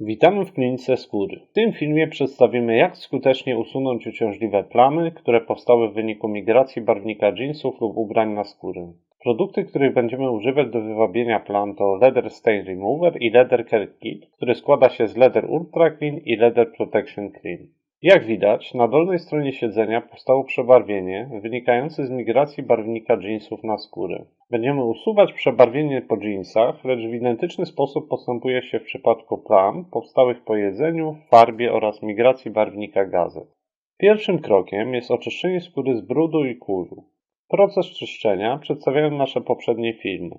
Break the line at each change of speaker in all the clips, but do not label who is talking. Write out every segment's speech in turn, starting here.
Witamy w klinice skóry. W tym filmie przedstawimy jak skutecznie usunąć uciążliwe plamy, które powstały w wyniku migracji barwnika jeansów lub ubrań na skórę. Produkty, których będziemy używać do wywabienia plam to Leather Stain Remover i Leather Care Kit, który składa się z Leather Ultra Clean i Leather Protection Cream. Jak widać, na dolnej stronie siedzenia powstało przebarwienie wynikające z migracji barwnika jeansów na skórę. Będziemy usuwać przebarwienie po jeansach, lecz w identyczny sposób postępuje się w przypadku plam powstałych po jedzeniu, farbie oraz migracji barwnika gazet. Pierwszym krokiem jest oczyszczenie skóry z brudu i kurzu. Proces czyszczenia przedstawiają nasze poprzednie filmy.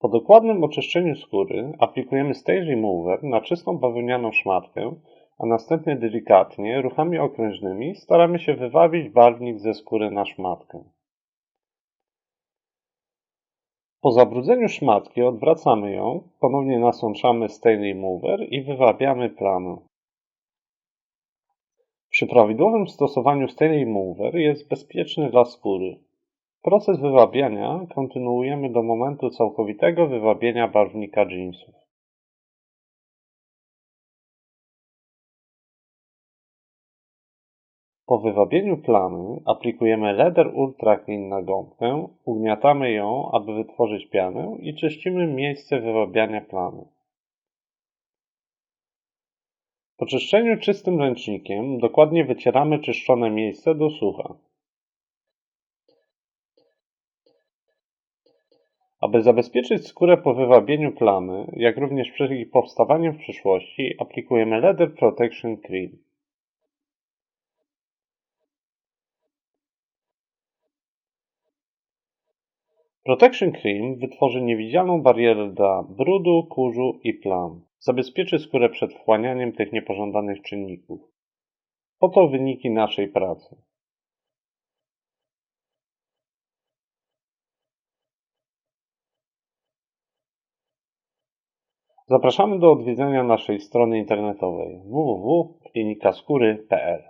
Po dokładnym oczyszczeniu skóry aplikujemy Stage Remover na czystą bawełnianą szmatkę, a następnie delikatnie, ruchami okrężnymi staramy się wywabić barwnik ze skóry na szmatkę. Po zabrudzeniu szmatki odwracamy ją, ponownie nasączamy Stain Remover i wywabiamy plamę. Przy prawidłowym stosowaniu Stain Remover jest bezpieczny dla skóry. Proces wywabiania kontynuujemy do momentu całkowitego wywabienia barwnika jeansów. Po wywabieniu plamy aplikujemy Leather Ultra Clean na gąbkę, ugniatamy ją, aby wytworzyć pianę i czyścimy miejsce wywabiania plamy. Po czyszczeniu czystym ręcznikiem dokładnie wycieramy czyszczone miejsce do sucha. Aby zabezpieczyć skórę po wywabieniu plamy, jak również przed ich powstawaniem w przyszłości, aplikujemy Leather Protection Cream. Protection Cream wytworzy niewidzialną barierę dla brudu, kurzu i plam. Zabezpieczy skórę przed wchłanianiem tych niepożądanych czynników. Oto wyniki naszej pracy. Zapraszamy do odwiedzenia naszej strony internetowej www.klinikaskóry.pl